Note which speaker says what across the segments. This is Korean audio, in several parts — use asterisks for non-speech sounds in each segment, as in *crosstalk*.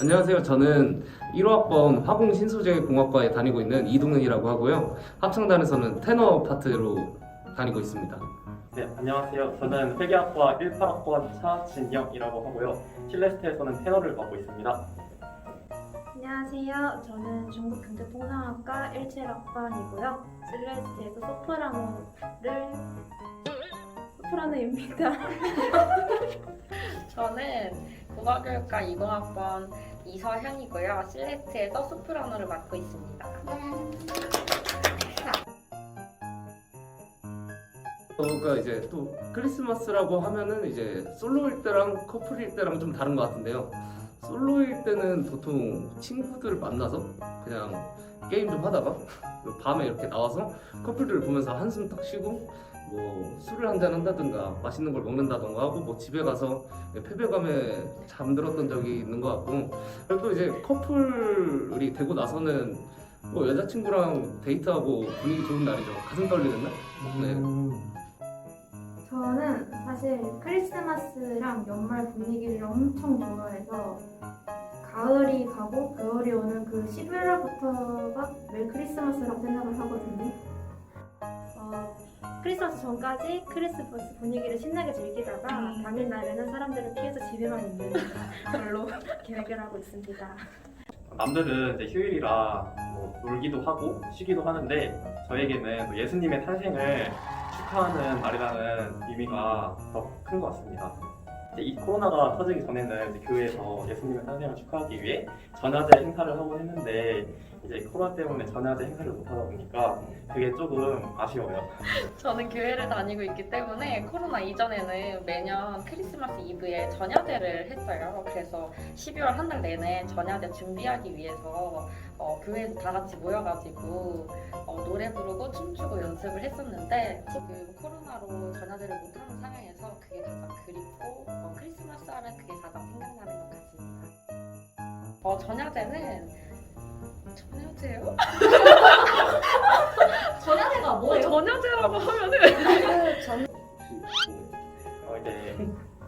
Speaker 1: 안녕하세요. 저는 1호학번 화공 신소재공학과에 다니고 있는 이동현이라고 하고요. 합창단에서는 테너 파트로 다니고 있습니다.
Speaker 2: 네, 안녕하세요. 저는 회계학과 18학번 차진영이라고 하고요. 실내스트에서는 테너를 맡고 있습니다.
Speaker 3: 안녕하세요. 저는 중국 경제통상학과 17학번이고요. 실레스트에서 소프라노를 소프라노입니다. *laughs*
Speaker 4: 저는 국어교육과 20학번 이서현이고요. 실레트에서 소프라노를 맡고 있습니다.
Speaker 1: 저가 이제 또 크리스마스라고 하면은 이제 솔로일 때랑 커플일 때랑 좀 다른 것 같은데요. 솔로일 때는 보통 친구들을 만나서 그냥 게임 좀 하다가 *laughs* 밤에 이렇게 나와서 커플들을 보면서 한숨 딱 쉬고 뭐 술을 한잔 한다든가 맛있는 걸 먹는다든가 하고 뭐 집에 가서 패배감에 잠들었던 적이 있는 것 같고 그리고 또 이제 커플이 되고 나서는 뭐 여자친구랑 데이트하고 분위기 좋은 날이죠 가슴 떨리는 날 네.
Speaker 3: 저는 사실 크리스마스랑 연말 분위기를 엄청 좋아해서 가을이 가고 겨울이 오는 그 11월부터가 매일 크리스마스라고 생각을 하거든요. 어, 크리스마스 전까지 크리스마스 분위기를 신나게 즐기다가 당일날에는 사람들을 피해서 집에만 있는 걸로 *laughs* 계획을 하고 있습니다.
Speaker 2: 남들은 이제 휴일이라 뭐 놀기도 하고 쉬기도 하는데 저에게는 또 예수님의 탄생을 축하하는 날이라는 의미가 더 큰 것 같습니다. 이제 이 코로나가 터지기 전에는 이제 교회에서 예수님의 탄생을 축하하기 위해 전야제 행사를 하곤 했는데 이제 코로나 때문에 전야제 행사를 못 하다 보니까 그게 조금 아쉬워요. *laughs*
Speaker 4: 저는 교회를 다니고 있기 때문에 코로나 이전에는 매년 크리스마스 이브에 전야제를 했어요. 그래서 12월 한 달 내내 전야제 준비하기 위해서 어, 교회에서 다 같이 모여가지고 어, 노래 부르고 춤추고 연습을 했었는데 지금 코로나로 전야제를 못하는 상황에서 그게 가장 그립고 어, 크리스마스 하면 그게 가장 생각나는 것 같습니다. 어, 전야제는 전야제요? *laughs*
Speaker 5: 전야제가 뭐예요?
Speaker 4: 전야제라고 하면은
Speaker 2: 어, 이제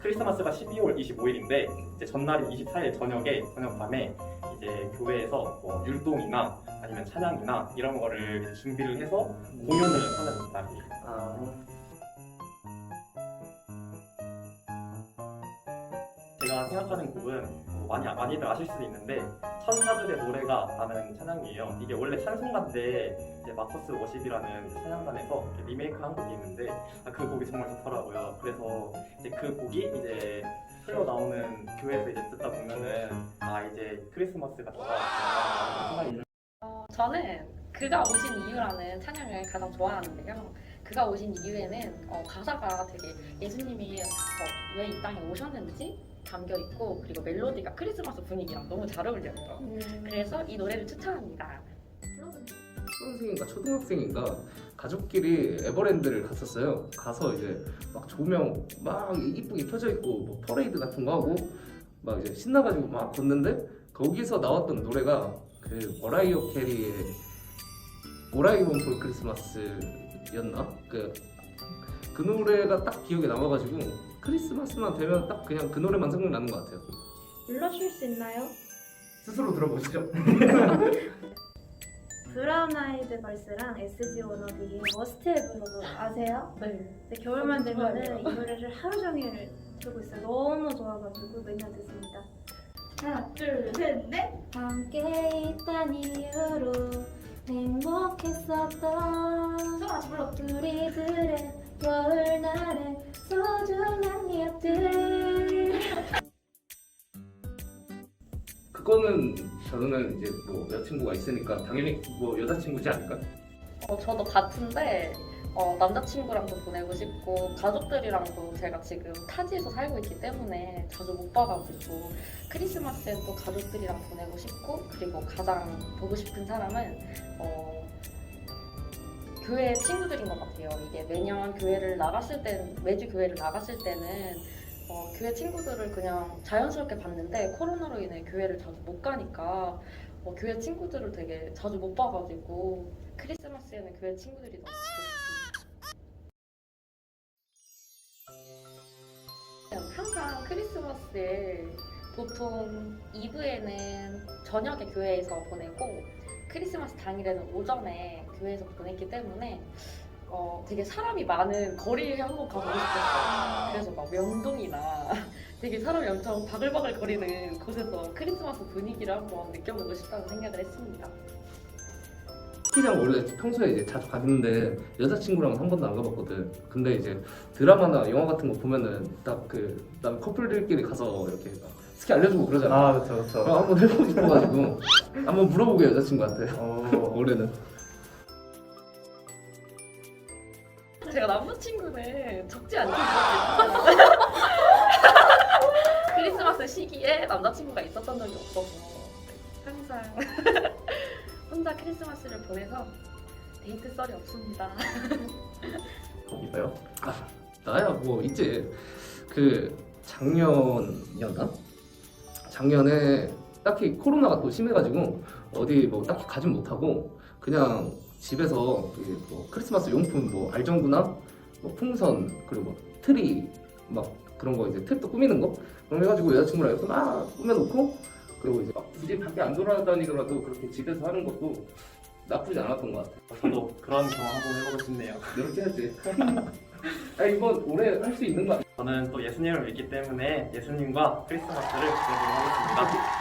Speaker 2: 크리스마스가 12월 25일인데 이제 전날이 24일 저녁에 저녁 밤에 이제 교회에서 뭐 율동이나 아니면 찬양이나 이런 거를 이제 준비를 해서 공연을 하는 날이에요. 제가 생각하는 곡은 뭐 많이 많이들 아실 수도 있는데 천사들의 노래가 나는 찬양이에요. 이게 원래 찬송가인데 이제 마커스 워십이라는 찬양단에서 이렇게 리메이크한 곡이 있는데 아, 그 곡이 정말 좋더라고요. 그래서 이제 그 곡이 이제 흘러 나오는 교회에서 이제 듣다 보면은 아 이제 크리스마스가 다가왔구나. 어,
Speaker 4: 저는 그가 오신 이유라는 찬양을 가장 좋아하는데요. 그가 오신 이유에는 어, 가사가 되게 예수님이 어, 왜 이 땅에 오셨는지 담겨 있고 그리고 멜로디가 크리스마스 분위기랑 너무 잘 어울려요. 그래서 이 노래를 추천합니다.
Speaker 1: 초등생인가 초등학생인가 가족끼리 에버랜드를 갔었어요. 가서 이제 막 조명 막 이쁘게 켜져 있고 뭐 퍼레이드 같은 거 하고 막 이제 신나가지고 막 걷는데 거기서 나왔던 노래가 그 머라이어 캐리의 오라이 원폴 크리스마스였나 그, 그 노래가 딱 기억에 남아가지고 크리스마스만 되면 딱 그냥 그 노래만 생각나는 것 같아요.
Speaker 3: 불러줄 수 있나요?
Speaker 1: 스스로 들어보시죠. *laughs*
Speaker 3: 브라운 아이드 걸스랑 SG 워너비의 머스트 헤브로 아세요?
Speaker 4: 네.
Speaker 3: 근데 겨울만 되면은 이 노래를 하루 종일 듣고 있어요. 너무 좋아가지고 매년 듣습니다.
Speaker 5: 하나, 둘, 셋, 넷.
Speaker 3: 함께 있단 이유로 행복했었던
Speaker 5: 다 같이 불러.
Speaker 3: 우리들의 겨울날의 소중한 기억들
Speaker 1: 그거는 저는 이제 뭐 여자친구가 있으니까 당연히 뭐 여자친구지 않을까?
Speaker 4: 어, 저도 같은데 어, 남자친구랑도 보내고 싶고 가족들이랑도 제가 지금 타지에서 살고 있기 때문에 자주 못 봐가지고 크리스마스엔 또 가족들이랑 보내고 싶고 그리고 가장 보고 싶은 사람은 어, 교회 친구들인 것 같아요. 이게 매년 교회를 나갔을 때 매주 교회를 나갔을 때는 어, 교회 친구들을 그냥 자연스럽게 봤는데 코로나로 인해 교회를 자주 못 가니까 어, 교회 친구들을 되게 자주 못 봐가지고 크리스마스에는 교회 친구들이 너무 싶습니다. 항상 크리스마스에 보통 이브에는 저녁에 교회에서 보내고 크리스마스 당일에는 오전에 교회에서 보냈기 때문에 어, 되게 사람이 많은 거리에 한번 가보고 싶었어요. 그래서 막 명동이나 *laughs* 되게 사람이 엄청 바글바글 거리는 곳에서 크리스마스 분위기를 한번 느껴보고 싶다는 생각을 했습니다.
Speaker 1: 스키장 원래 평소에 이제 자주 가는데 여자친구랑 한 번도 안 가봤거든. 근데 이제 드라마나 영화 같은 거 보면은 딱그남 커플들끼리 가서 이렇게 막 스키 알려주고 그러잖아.
Speaker 6: 아 그렇죠
Speaker 1: 그럼
Speaker 6: 그렇죠.
Speaker 1: 한번 해보고 싶어가지고 한번 물어보게 여자친구한테
Speaker 6: 어, *laughs*
Speaker 1: 올해는.
Speaker 4: 제가 남자친구는 적지 않게 있었어요. *laughs* 크리스마스 시기에 남자친구가 있었던 적이 없어서 항상 *laughs* 혼자 크리스마스를 보내서 데이트 썰이 없습니다.
Speaker 1: 이봐요. 아, 나야 뭐 있지. 그 작년이었나? 작년에 딱히 코로나가 또 심해가지고 어디 뭐 딱히 가진 못하고 그냥 집에서 그뭐 크리스마스 용품 뭐 알전구나, 뭐 풍선 그리고 뭐 트리 막 그런 거 이제 트립도 꾸미는 거 그런 거 해가지고 여자친구랑 이렇게 막 꾸며놓고 그리고 이제 막 굳이 밖에 안 돌아다니더라도 그렇게 집에서 하는 것도 나쁘지 않았던 것 같아.
Speaker 2: 저도 그런 경험 한번 해보고 싶네요.
Speaker 1: 이렇게 해야지. 아 이번 올해 할 수 있는 거 아니야?
Speaker 2: 저는 또 예수님을 믿기 때문에 예수님과 크리스마스를 보내도록 하겠습니다.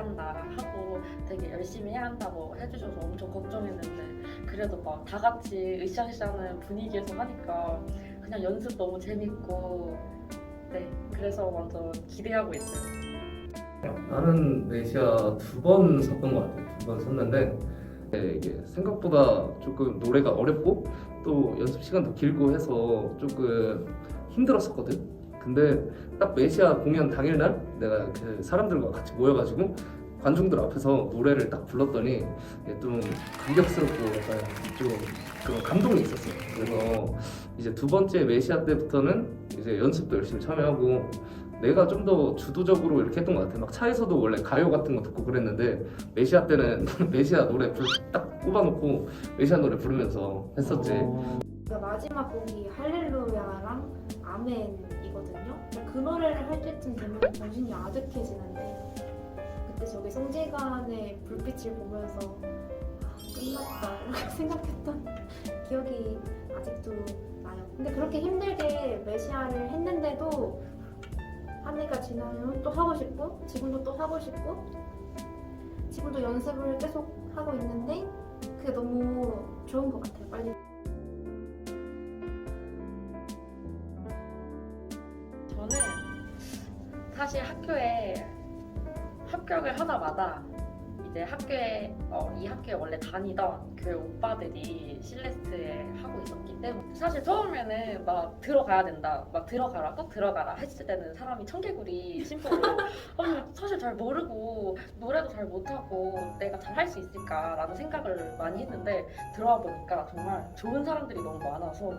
Speaker 4: 한다 하고 되게 열심히 해야 한다고 해주셔서 엄청 걱정했는데 그래도 막 다 같이 으쌰으쌰하는 분위기에서 하니까 그냥 연습 너무 재밌고 네 그래서 완전 기대하고 있어요.
Speaker 1: 나는 메시아 두 번 섰던 것 같아. 두번 섰는데 네, 이게 생각보다 조금 노래가 어렵고 또 연습 시간도 길고 해서 조금 힘들었었거든. 근데 딱 메시아 공연 당일날 내가 그 사람들과 같이 모여가지고 관중들 앞에서 노래를 딱 불렀더니 좀 감격스럽고 약간 좀 그런 감동이 있었어. 그래서 이제 두 번째 메시아 때부터는 이제 연습도 열심히 참여하고 내가 좀 더 주도적으로 이렇게 했던 것 같아. 막 차에서도 원래 가요 같은 거 듣고 그랬는데 메시아 때는 *laughs* 메시아 노래 불- 딱 꼽아놓고 메시아 노래 부르면서 했었지.
Speaker 6: 그 마지막 곡이 할렐루야랑 아멘 이거든요. 그 노래를 할 때쯤 되면 정신이 아득해지는데 그때 저기 성지관의 불빛을 보면서 아, 끝났다 이렇게 *laughs* 생각했던 기억이 아직도 나요. 근데 그렇게 힘들게 메시아를 했는데도 한 해가 지나면 또 하고 싶고 지금도 또 하고 싶고 지금도 연습을 계속 하고 있는데 그게 너무 좋은 것 같아요. 빨리
Speaker 4: 사실 학교에 합격을 하자마자 이제 학교에 어, 이 학교에 원래 다니던 교회 오빠들이 실레스트에 하고 있었기 때문에 사실 처음에는 막 들어가야 된다 막 들어가라 꼭 들어가라 했을 때는 사람이 청개구리 심보로 아니 *laughs* 사실 잘 모르고 노래도 잘 못하고 내가 잘 할 수 있을까라는 생각을 많이 했는데 들어와 보니까 정말 좋은 사람들이 너무 많아서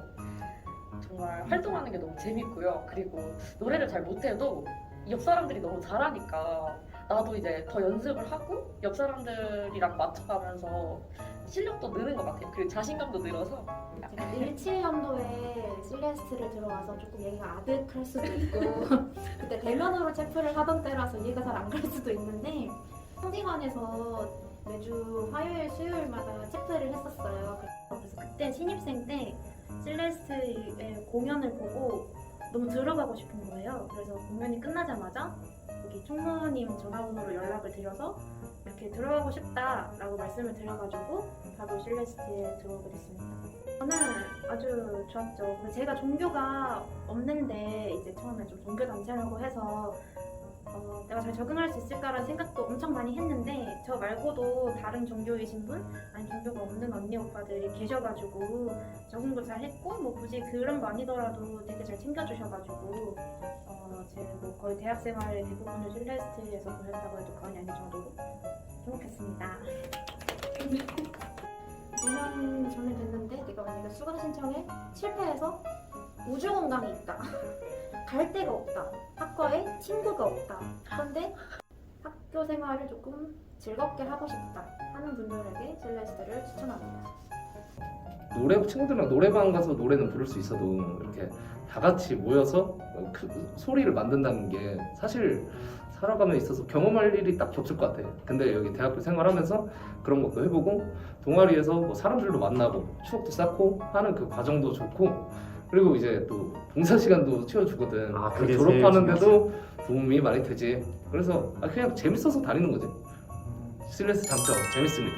Speaker 4: 정말 활동하는 게 너무 재밌고요. 그리고 노래를 잘 못해도 옆 사람들이 너무 잘하니까 나도 이제 더 연습을 하고 옆 사람들이랑 맞춰가면서 실력도 느는 것 같아요. 그리고 자신감도 늘어서
Speaker 6: 제가 17년도에 실레스트를 들어와서 조금 얘기가 아득할 수도 있고 *laughs* 그때 대면으로 체프를 하던 때라서 이해가 잘 안 갈 수도 있는데 성지관에서 매주 화요일 수요일마다 체프를 했었어요. 그래서 그때 신입생 때 실레스트의 공연을 보고 너무 들어가고 싶은 거예요. 그래서 공연이 끝나자마자 여기 총무님 전화번호로 연락을 드려서 이렇게 들어가고 싶다라고 말씀을 드려가지고 바로 실레스트에 들어오게 됐습니다. 저는 아주 좋았죠. 제가 종교가 없는데 이제 처음에 좀 종교 단체라고 해서 어, 내가 잘 적응할 수 있을까라는 생각도 엄청 많이 했는데 저 말고도 다른 종교이신 분 아니 종교가 없는 언니 오빠들이 계셔가지고 적응도 잘 했고 뭐 굳이 그런 거 아니더라도 되게 잘 챙겨주셔가지고 어, 제뭐 거의 대학 생활의 대부분을 실레스트에서 보냈다고 해도 과언이 아닐 정도로 행복했습니다. 2년 전에 됐는데 내가 만약에 수강 신청에 실패해서 우주 공간이 있다. *laughs* 갈 데가 없다. 학과에 친구가 없다. 그런데 학교 생활을 조금 즐겁게 하고 싶다 하는 분들에게 실레스트를 추천합니다.
Speaker 1: 노래 친구들이랑 노래방 가서 노래는 부를 수 있어도 이렇게 다 같이 모여서 그 소리를 만든다는 게 사실 살아가면 있어서 경험할 일이 딱 겹칠 것 같아. 근데 여기 대학교 생활하면서 그런 것도 해보고 동아리에서 뭐 사람들도 만나고 추억도 쌓고 하는 그 과정도 좋고 그리고 이제 또 봉사 시간도 채워주거든.
Speaker 2: 아, 그게
Speaker 1: 졸업하는데도 도움이 많이 되지. 그래서 아, 그냥 재밌어서 다니는 거지. 스트레스 장점 재밌습니다.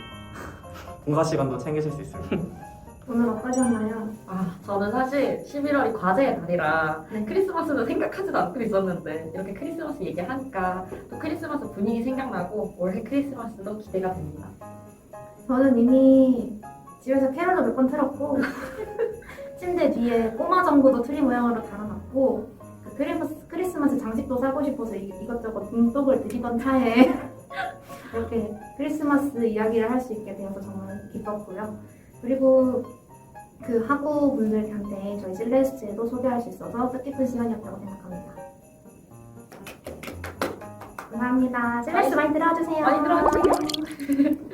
Speaker 1: *laughs*
Speaker 2: 봉사 시간도 챙기실 수 있습니다. *laughs*
Speaker 6: 오늘 어떠셨나요?
Speaker 4: 아 저는 사실 11월이 과제의 달이라 크리스마스는 생각하지도 않고 있었는데 이렇게 크리스마스 얘기하니까 또 크리스마스 분위기 생각나고 올해 크리스마스도 기대가 됩니다.
Speaker 6: 저는 이미 집에서 캐롤도 몇 번 틀었고 *laughs* 침대 뒤에 꼬마 전구도 트리 모양으로 달아놨고 그 크리스마스, 크리스마스 장식도 사고 싶어서 이- 이것저것 눈독을 들이던 차에 *laughs* 이렇게 크리스마스 이야기를 할 수 있게 되어서 정말 기뻤고요. 그리고 그 학우 분들 한테 저희 실레스트에도 소개할 수 있어서 뜻깊은 시간이었다고 생각합니다. 감사합니다. 실레스트 많이 들어주세요.
Speaker 4: 많이 들어주세요. *laughs*